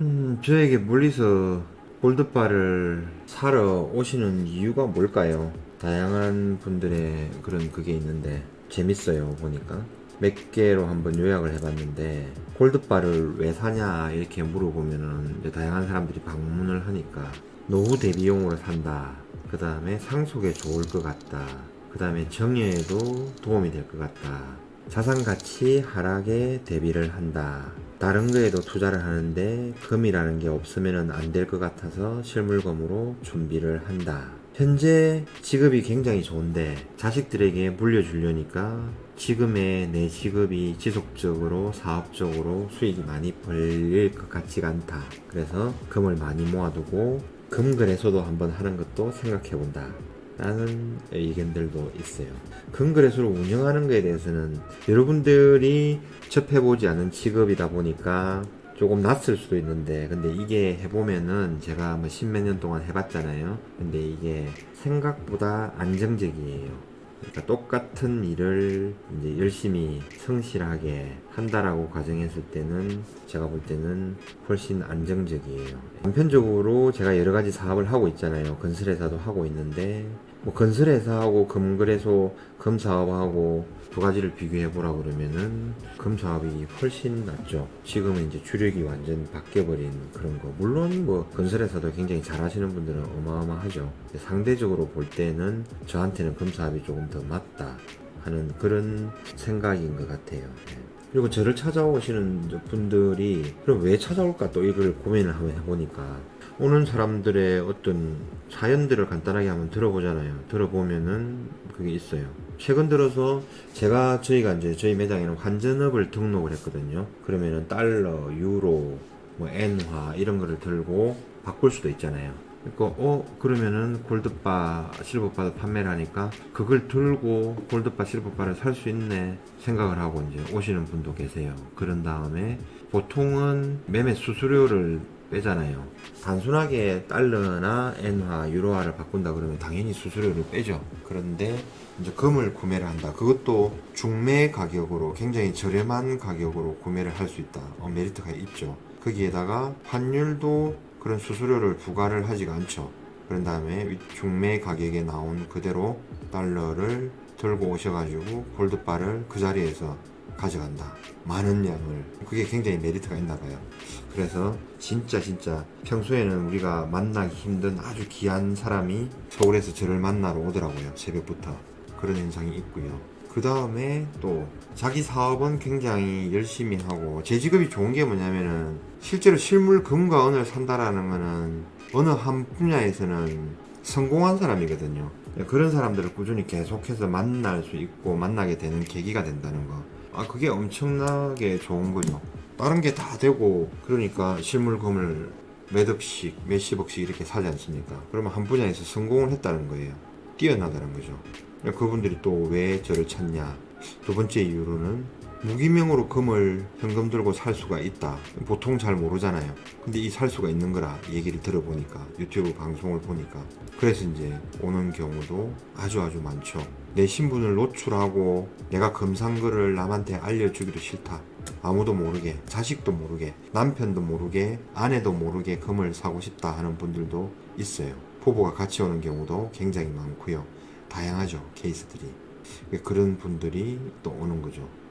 음, 저에게 물리서 골드바를 사러 오시는 이유가 뭘까요? 다양한 분들의 그런 그게 있는데 재밌어요 보니까. 몇 개로 한번 요약을 해봤는데 골드바를 왜 사냐 이렇게 물어보면은 다양한 사람들이 방문을 하니까 노후 대비용으로 산다. 그 다음에 상속에 좋을 것 같다. 그 다음에 정예에도 도움이 될 것 같다 자산 가치 하락에 대비를 한다. 다른 거에도 투자를 하는데 금이라는 게 없으면 안 될 것 같아서 실물금으로 준비를 한다. 현재 직업이 굉장히 좋은데 자식들에게 물려주려니까 지금의 내 직업이 지속적으로 사업적으로 수익이 많이 벌릴 것 같지가 않다. 그래서 금을 많이 모아두고 금 거래소도 한번 하는 것도 생각해 본다. 라는 의견들도 있어요. 금거래소를 운영하는 것에 대해서는 여러분들이 접해보지 않은 직업이다 보니까 조금 낯설 수도 있는데 근데 이게 해보면은 제가 뭐 십몇 년 동안 해봤잖아요. 근데 이게 생각보다 안정적이에요. 그러니까 똑같은 일을 이제 열심히 성실하게 한다라고 가정했을 때는 제가 볼 때는 훨씬 안정적이에요. 한편적으로 제가 여러 가지 사업을 하고 있잖아요. 건설회사도 하고 있는데 뭐 건설회사하고 금거래소 금사업하고 두 가지를 비교해 보라 그러면은 금사업이 훨씬 낫죠. 지금은 이제 주력이 완전 바뀌어버린 그런 거. 물론 뭐 건설회사도 굉장히 잘하시는 분들은 어마어마하죠. 상대적으로 볼 때는 저한테는 금사업이 조금 더 맞다 하는 그런 생각인 것 같아요. 네. 그리고 저를 찾아오시는 분들이 그럼 왜 찾아올까 또 이걸 고민을 한번 해보니까 오는 사람들의 어떤 사연들을 간단하게 한번 들어보잖아요. 들어보면은 그게 있어요. 최근 들어서 제가 저희가 이제 저희 매장에는 환전업을 등록을 했거든요. 그러면은 달러, 유로, 뭐 엔화 이런 거를 들고 바꿀 수도 있잖아요. 그러니까 어 그러면은 골드바, 실버바도 판매를 하니까 그걸 들고 골드바, 실버바를 살 수 있네 생각을 하고 이제 오시는 분도 계세요. 그런 다음에 보통은 매매 수수료를 빼잖아요. 단순하게 달러나 엔화, 유로화를 바꾼다 그러면 당연히 수수료를 빼죠. 그런데 이제 금을 구매를 한다. 그것도 중매 가격으로 굉장히 저렴한 가격으로 구매를 할 수 있다. 어, 메리트가 있죠. 거기에다가 환율도 그런 수수료를 부과를 하지가 않죠. 그런 다음에 위- 중매 가격에 나온 그대로 달러를 들고 오셔가지고 골드바를 그 자리에서 가져간다. 많은 양을. 그게 굉장히 메리트가 있나 봐요. 그래서 진짜 진짜 평소에는 우리가 만나기 힘든 아주 귀한 사람이 서울에서 저를 만나러 오더라고요. 새벽부터. 그런 현상이 있고요. 그 다음에 또 자기 사업은 굉장히 열심히 하고 제 직업이 좋은 게 뭐냐면은 실제로 실물 금과 은을 산다라는 거는 어느 한 분야에서는 성공한 사람이거든요. 그런 사람들을 꾸준히 계속해서 만날 수 있고 만나게 되는 계기가 된다는 거. 아 그게 엄청나게 좋은 거죠. 다른 게 다 되고 그러니까 실물금을 몇 억씩 몇십억씩 이렇게 사지 않습니까? 그러면 한 분야에서 성공을 했다는 거예요. 뛰어나다는 거죠. 그분들이 또 왜 저를 찾냐? 두 번째 이유로는 무기명으로 금을 현금 들고 살 수가 있다. 보통 잘 모르잖아요. 근데 이 살 수가 있는 거라 얘기를 들어보니까 유튜브 방송을 보니까 그래서 이제 오는 경우도 아주 아주 많죠. 내 신분을 노출하고 내가 거를 남한테 알려주기도 싫다. 아무도 모르게, 자식도 모르게, 남편도 모르게, 아내도 모르게 금을 사고 싶다 하는 분들도 있어요. 포부가 같이 오는 경우도 굉장히 많고요. 다양하죠, 케이스들이. 그런 분들이 또 오는 거죠.